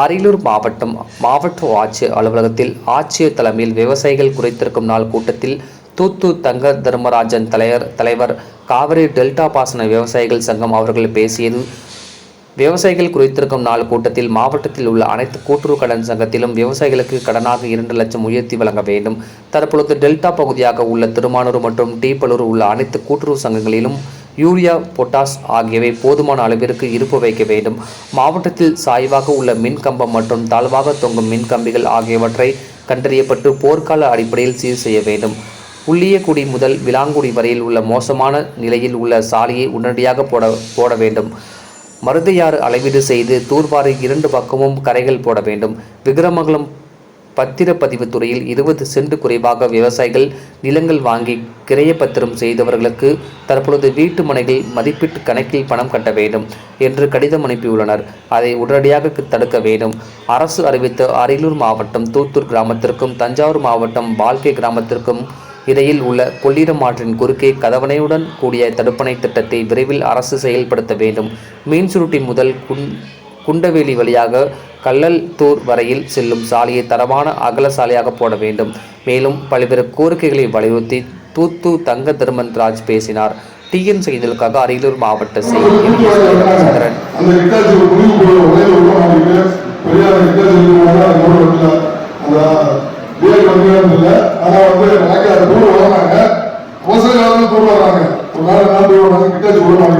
அரியலூர் மாவட்டம் மாவட்ட ஆட்சியர் அலுவலகத்தில் ஆட்சியர் தலைமையில் விவசாயிகள் குறைத்திருக்கும் நாள் கூட்டத்தில் தூத்து தங்க தர்மராஜன் தலைவர் தலைவர் காவிரி டெல்டா பாசன விவசாயிகள் சங்கம் அவர்கள் பேசியது. விவசாயிகள் குறித்திருக்கும் நாள் கூட்டத்தில் மாவட்டத்தில் உள்ள அனைத்து கூட்டுறவு கடன் சங்கத்திலும் விவசாயிகளுக்கு கடனாக இரண்டு லட்சம் உயர்த்தி வழங்க வேண்டும். தற்பொழுது டெல்டா பகுதியாக உள்ள திருமானூர் மற்றும் டீப்பலூர் உள்ள அனைத்து கூட்டுறவு சங்கங்களிலும் யூரியா பொட்டாஸ் ஆகியவை போதுமான அளவிற்கு இருப்பு வைக்க வேண்டும். மாவட்டத்தில் சாய்வாக உள்ள மின் கம்பம் மற்றும் தாழ்வாக தொங்கும் மின் கம்பிகள் ஆகியவற்றை கண்டறியப்பட்டு போர்க்கால அடிப்படையில் சீர் செய்ய வேண்டும். புள்ளியக்குடி முதல் விலாங்குடி வரையில் உள்ள மோசமான நிலையில் உள்ள சாலையை உடனடியாக போட போட வேண்டும். மருதையாறு அளவீடு செய்து தூர்வாறு இரண்டு பக்கமும் கரைகள் போட வேண்டும். விக்ரமங்கலம் பத்திரப்பதிவு துறையில் இருபது சென்ட் குறைவாக விவசாயிகள் நிலங்கள் வாங்கி கிரையப்பத்திரம் செய்தவர்களுக்கு தற்பொழுது வீட்டு மனைகள் மதிப்பீட்டு கணக்கில் பணம் கட்ட வேண்டும் என்று கடிதம் அனுப்பியுள்ளனர். அதை உடனடியாக தடுக்க வேண்டும். அரசு அறிவித்த அரியலூர் மாவட்டம் தூத்தூர் கிராமத்திற்கும் தஞ்சாவூர் மாவட்டம் வாழ்க்கை கிராமத்திற்கும் இடையில் உள்ள கொள்ளிடம் ஆற்றின் குறுக்கே கதவணையுடன் கூடிய தடுப்பணை திட்டத்தை விரைவில் அரசு செயல்படுத்த வேண்டும். மீன் சுருட்டி முதல் குண் குண்டவேலி வழியாக கல்லல்தூர் வரையில் செல்லும் சாலையை தரமான அகல சாலையாக போட வேண்டும். மேலும் பல்வேறு கோரிக்கைகளை வலியுறுத்தி தூத்து தங்க தர்மன்ராஜ் பேசினார். டிஎன் செய்திகளுக்காக அரியலூர் மாவட்ட செய்தி அந்த ஒரு கூட நாள்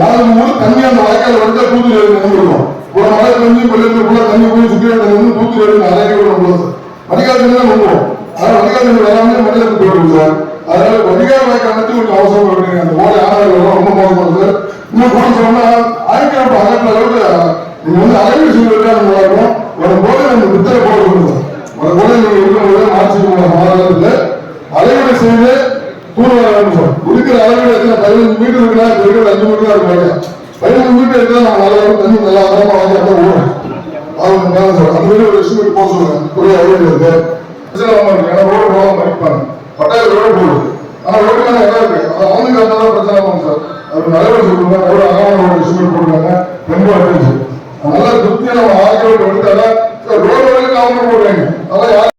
நாலு மூணு தண்ணி அந்த வாய்க்கால் வந்து ஒரு மழை கூட தண்ணி போய் சுற்றி வந்து தூத்துக்குடி வரைக்கும் நிறைய கூட தான் வந்துடும் ஆனா வடிகால் வராமலே மனிதனுக்கு போயிருக்கு சார். அதனால வடிகால் வாய்க்கால் மட்டும் கொஞ்சம் அவசரம் அந்த ஓலை ஆனாலும் ரொம்ப மோசப்படுது இன்னும் கூட சொன்னா ஆயிரத்தி அகற்ற அளவுக்கு நீங்க வந்து அலைவீடு சொல்லிருக்கா நல்லா இருக்கும் ஒரு நம்ம வித்தரை போட சொல்லுங்க ஒரு நீங்க இருக்கிற மாற்றி மாறல அலைவீடு செய்து தூர் இருக்கிற அளவீடு எத்தனை? பதினஞ்சு மீட்டர் இருக்கலாம் இருக்கிற அஞ்சு மீட்டர் தான் இருக்கு பதினஞ்சு மீட்டர் இருந்தா நம்ம நல்லா தண்ணி நல்லா ஆரம்பமா வாங்கி அவங்க மேல சார் அந்த ஒரு எஸ்டிமேட் போக சொல்லுங்க. இருக்கு. ஏன்னா ரோடு போகாம மதிப்பாங்க பட்டாயிரம் ரோடு போகுது. ஆனா ரோடு மேல இடம் இருக்கு. அது அவனுக்கு பிரச்சனை ஆகும் சார். அது நல்ல சொல்லுங்க. ரோடு அகமான ரோடு எஸ்டிமேட் போடுறாங்க ரொம்ப அட்வான்ஸ் நல்லா திருப்தியா நம்ம ஆக்கியோட எடுத்தாலும் ரோடு வரைக்கும் அவங்க போடுறாங்க. அதெல்லாம்